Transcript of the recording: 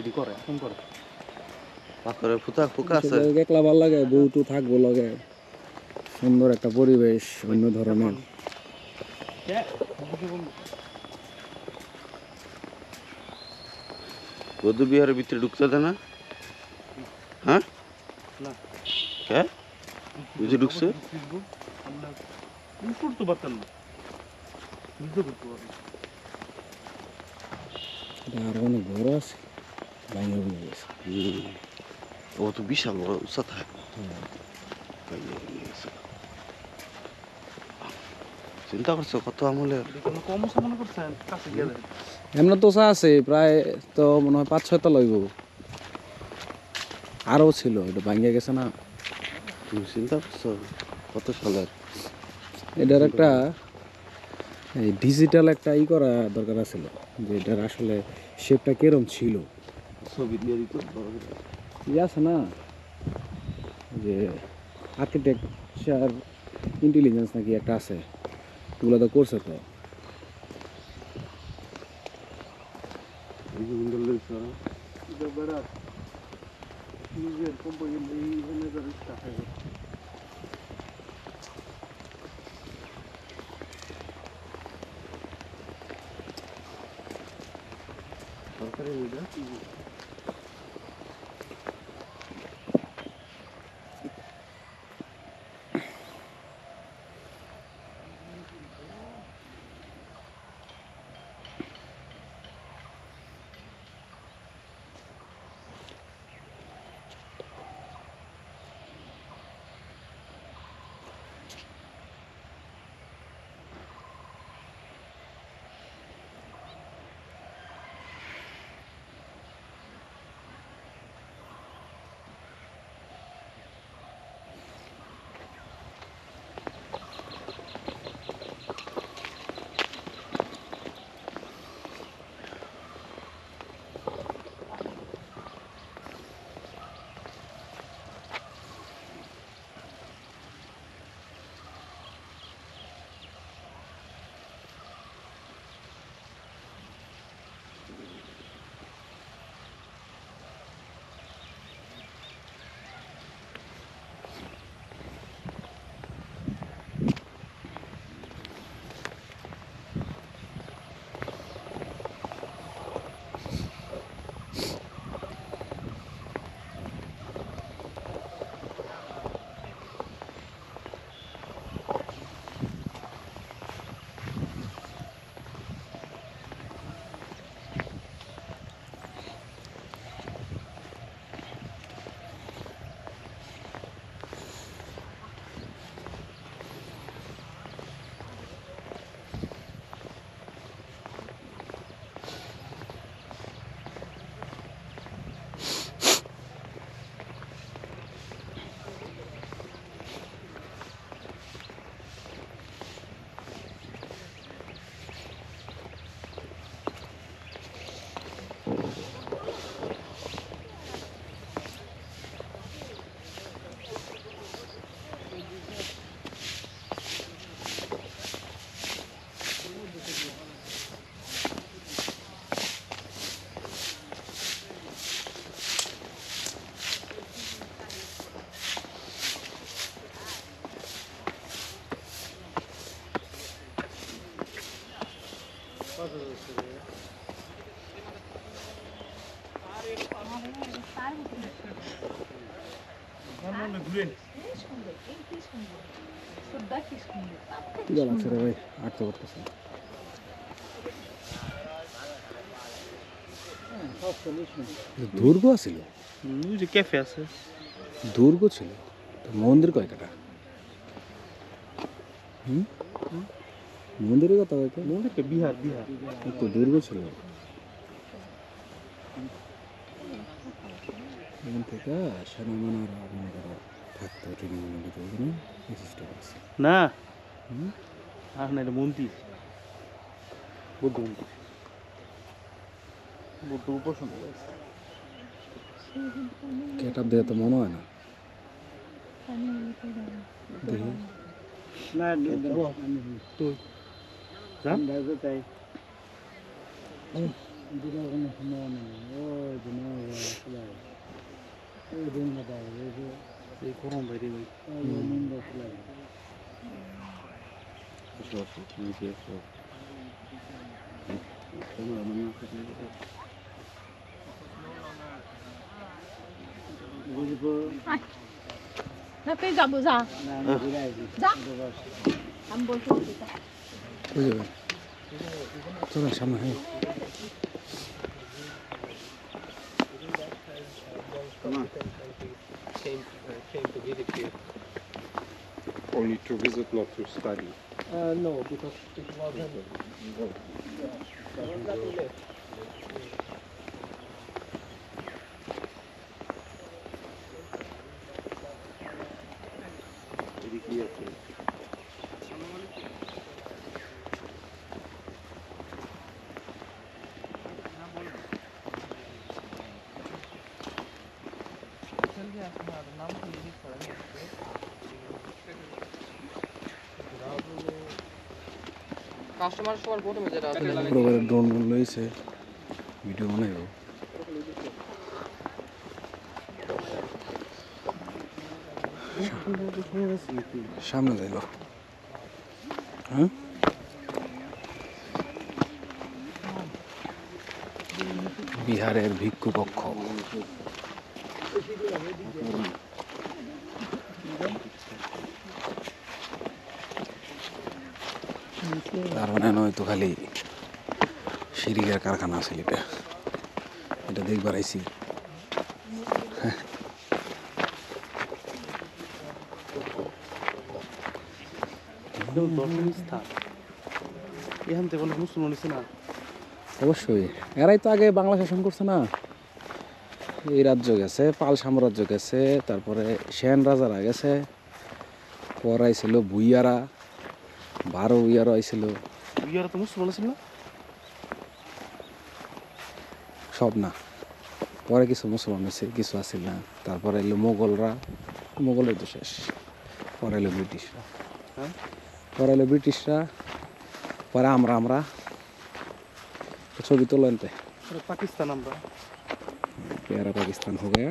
এটি করে এখন করে। পাথরে ফুটা ফুকা আছে। একলা ভালো লাগে বউটু থাকব লাগে। সুন্দর একটা পরিবেশ অন্য ধরনের। বৌদ্ধ বিহারের ভিতরে ঢুকতে না হ্যাঁ? না। কে? বুঝে ঢুকছে? করতে পারতাম না বুঝতে করতে পারতাম এটা অনেক বড় আছে। ও তো বিশাল বড় চিন্তা করছ কত আমলের কোনো কম করছেন কাছে গিয়ে দেখেন। এমন তো চা আছে প্রায় তো মনে হয় পাঁচ ছয়টা লইব। আরও ছিল এটা ভাঙে গেছে না। তুমি চিন্তা করছ? কত সালের? এটার একটা এই ডিজিটাল একটা ই করা দরকার ছিল যে এটার আসলে শেপটা কিরম ছিল। ছবি দিয়ে দিত ই আছে না যে আর্কিটেকচার ইন্টেলিজেন্স নাকি একটা আছে ওগুলো তো করছে তো এটা বেড়া নিজের কোম্পানি এইখানে যারা স্টাফ আছে সরকারি ভাই আটতে পারতেছে দুর্গ ছিল ওই যে ক্যাফে আছে। দুর্গ ছিল? মন্দির কয়টা হুম? মন্দিরের কথা কয়টা মন্দিরটা বিহার বিহার। তো দুর্গ ছিল। এখান থেকে সেনা মানারা মনে করো থাকতো ট্রেনিং দিত ওখানে এই আছে। না? আর না এটা মন্দির। বুদ্ধ মন্দির। বুদ্ধ উপাসনা। কেটাপ দিয়ে তো মনে হয় না। দেখি যান এই গরম বাইরে ভাই না তুই যাব যা যা আমি বলছি ওদিকে। বুঝে যাবে চলেন সামনে হ্যাঁ Only to visit, not to study. Customer সবার প্রথমে যেটা আছে ড্রোন লইছে। ভিডিও বানাইব। সামনে যাইল হ্যাঁ? বিহারের ভিক্ষু পক্ষ তার মানে নয় তো খালি সিরিগের কারখানা আছে এটা। এটা দেখবার আইসি অবশ্যই। এরাই তো আগে বাংলা শাসন করছে না। এই রাজ্য গেছে পাল সাম্রাজ্য গেছে তারপরে সেন রাজারা গেছে পর আইছিল ভুইয়ারা বারো ভুইয়ারা আইছিল। বিয়ারা তো মুসলমান আছে না? সব না। পরে কিছু মুসলমান হয়েছে কিছু আসছিল না। তারপরে এলো মোগলরা মোগলের তো শেষ। পরে এলো ব্রিটিশরা। হ্যাঁ? পরে এলো ব্রিটিশরা পরে আমরা আমরা। ছবি তোলেন তে। পাকিস্তান আমরা। प्यारा पाकिस्तान हो गया